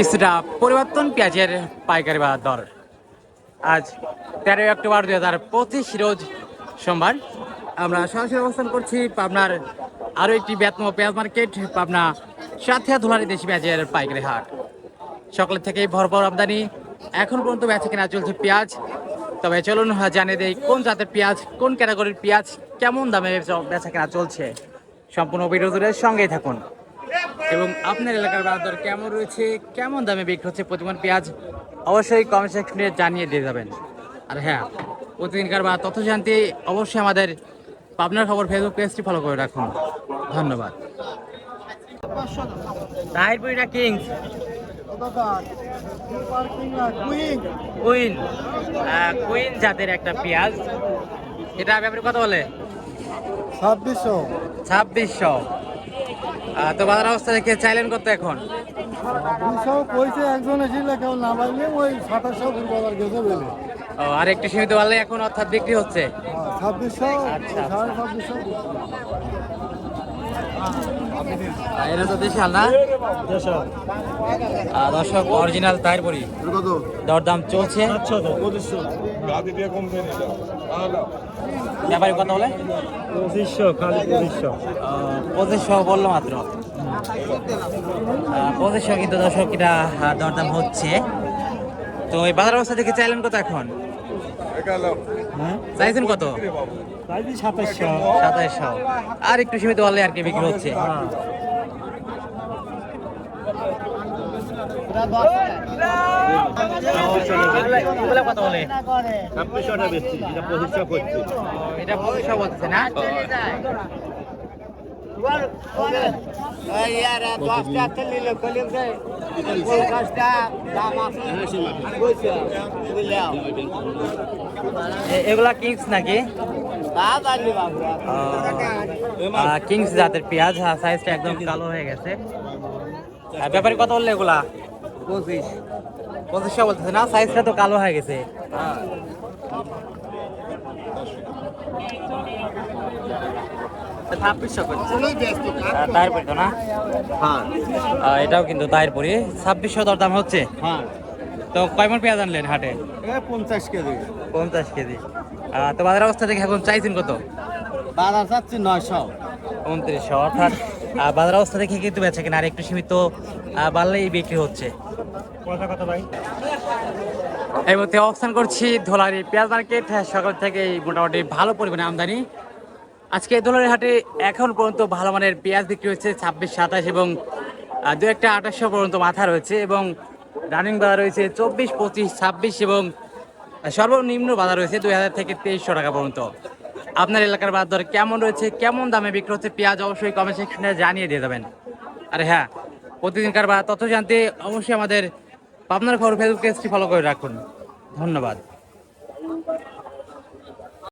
কিছুটা পরিবর্তন পেঁয়াজের পাইকারি বা দর। আজ তেরোই অক্টোবর দুই হাজার পঁচিশ রোজ সোমবার। আমরা সরাসরি অবস্থান করছি পাবনার আরও একটি ব্যতম পেঁয়াজ মার্কেট, পাবনা সাথিয়া ধুলারি দেশি পেঁয়াজের পাইকারি হাট। সকলের থেকেই ভরপুর আমদানি। এখন পর্যন্ত বেচা কেনা চলছে পেঁয়াজ। তবে চলুন জানিয়ে দেই কোন জাতের পেঁয়াজ, কোন ক্যাটাগরির পেঁয়াজ, কেমন দামে বেচা কেনা চলছে। সম্পূর্ণ বিরোধীদের সঙ্গেই থাকুন। এবং আপনার এলাকার বাজার দর কেমন রয়েছে? কেমন দামে বিক্রি হচ্ছে প্রতিমন পেঁয়াজ? অবশ্যই কমেন্ট সেকশনে জানিয়ে দিয়ে যাবেন। আর হ্যাঁ প্রতিদিনকার বা তথ্য জানতে অবশ্যই আমাদের পাবনার খবর ফেসবুক পেজটি ফলো করে রাখুন। ধন্যবাদ। তাহিরপুরিটা কিংস? কুইন। কুইন জাতের একটা পেঁয়াজ। এটা ব্যাপারে কত বলে? ছাব্বিশশো। ছাব্বিশশো। তো বাজার অবস্থা দেখে চাইলেন কত এখন? দুশো কইছে একজন এসেছিল কেউ না পারলে ওই সাতাশশো বাজার গেছে বলে। ও, আর একটু সীমিত পারলে এখন অর্থাৎ বিক্রি হচ্ছে? ছাব্বিশশো আচ্ছা। সাড়ে ছাব্বিশশো। এটা তো দেশাল না? দর্শক অরিজিনাল তারপরই কত? দরদাম চলছে। পঁচিশশো। ব্যাপারে কথা বলে? পঁচিশশো খালি পঁচিশশো। বলল মাত্র। পঁচিশশো কিন্তু দর্শক এটা দরদাম হচ্ছে। তো এই বাজার অবস্থা দেখে চাইলেন কত এখন? চাইছেন কত? সাতাইশশো। আর একটু সীমিত বললে আর কি বিক্রি হচ্ছে। বেশি এটা পঁচিশশো করছে। এটা পঁচিশশো বলতেছে না এ- এগুলা কিংস নাকি? কিংস জাতের পেঁয়াজ সাইজটা একদম কালো হয়ে গেছে। ব্যাপারে কত বললে এগুলা? পঁচিশ। পঁচিশশো বলতেছে না সাইজটা তো কালো হয়ে গেছে। ছাব্বিশশো তারপরে তো না? হ্যাঁ। এটাও কিন্তু তারপরে ছাব্বিশশো দরদাম হচ্ছে? হ্যাঁ। তো কয়মন পেঁয়াজ আনলেন হাটে? পঞ্চাশ কেজি। পঞ্চাশ কেজি। আহ, তো বাজার অবস্থা দেখে এখন চাইছেন কত? বাজার চাচ্ছি নয়শো। উনত্রিশশো অর্থাৎ বাজার অবস্থা দেখে কিন্তু বেচে কিনা আর একটু সীমিত বাড়লেই বিক্রি হচ্ছে। এই মধ্যে অবস্থান করছি ধোলারি পেঁয়াজ মার্কেট। হ্যাঁ, সকাল থেকে মোটামুটি ভালো পরিমাণে আমদানি। আজকে ধোলারি হাটে এখন পর্যন্ত ভালো মানের পেঁয়াজ বিক্রি হচ্ছে ছাব্বিশ সাতাশ এবং দু একটা আঠাশশো পর্যন্ত মাথা রয়েছে এবং রানিং বাজার রয়েছে চব্বিশ পঁচিশ ছাব্বিশ এবং সর্বনিম্ন বাজার রয়েছে দুই হাজার থেকে তেইশশো টাকা পর্যন্ত। আপনার এলাকার বাজার দর কেমন রয়েছে? কেমন দামে বিক্রি হচ্ছে পেঁয়াজ? অবশ্যই কমেন্ট সেকশনে জানিয়ে দিয়ে যাবেন। আর হ্যাঁ প্রতিদিনকার বা তথ্য জানতে অবশ্যই আমাদের পাবনার খবর ফেসবুক পেজটি ফলো করে রাখুন। ধন্যবাদ।